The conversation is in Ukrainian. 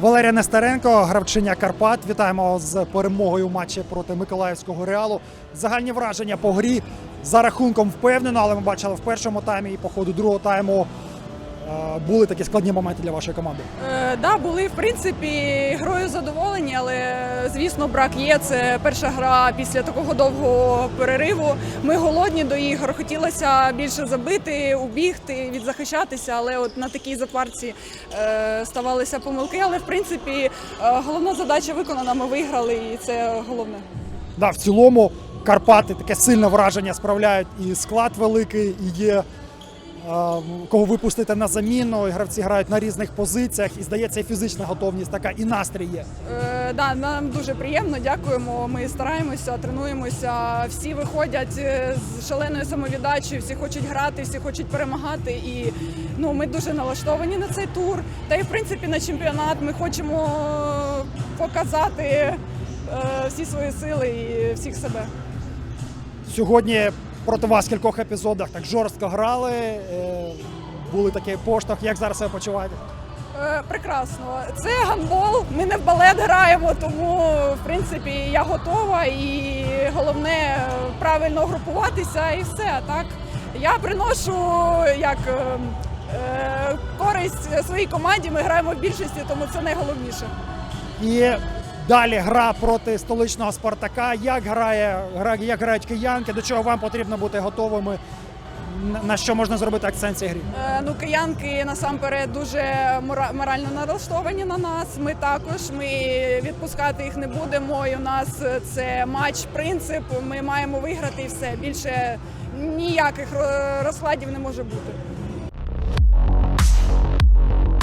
Валерія Нестеренко, гравчиня Карпат. Вітаємо з перемогою в матчі проти Миколаївського реалу. Загальні враження по грі за рахунком впевнено, але ми бачили в першому таймі і по ходу другого тайму були такі складні моменти для вашої команди. Е, да, були в принципі грою задоволені, але звісно, брак є. Це перша гра після такого довгого перериву. Ми голодні до ігор. Хотілося більше забити, убігти, відзахищатися, але от на такій запарці е, ставалися помилки. Але в принципі е, головна задача виконана. Ми виграли, і це головне. Да, в цілому Карпати таке сильне враження справляють і склад великий, і є е, кого випустити на заміну. І гравці грають на різних позиціях. І здається, і фізична готовність така, і настрій є. Е, да, нам дуже приємно, дякуємо. Ми стараємося, тренуємося. Всі виходять е, з шаленою самовіддачею, всі хочуть грати, всі хочуть перемагати. І ну, ми дуже налаштовані на цей тур. Та й в принципі на чемпіонат ми хочемо показати е, всі свої сили і всіх себе. Сьогодні проти вас в кількох епізодах так жорстко грали. е, Були такі поштовх. Як зараз себе почуваєте? Е, Прекрасно. Це гандбол. Ми не в балет граємо, тому в принципі я готова. І головне правильно групуватися і все. Так я приношу як е, користь своїй команді. Ми граємо в більшості, тому це найголовніше. І далі гра проти столичного Спартака. Як грає гра, як грають киянки? До чого вам потрібно бути готовими? На- що можна зробити акцент цій грі? Е, Ну, киянки насамперед дуже мора- морально налаштовані на нас. Ми також ми відпускати їх не будемо. І у нас це матч, принцип. Ми маємо виграти і все. Більше ніяких розкладів не може бути.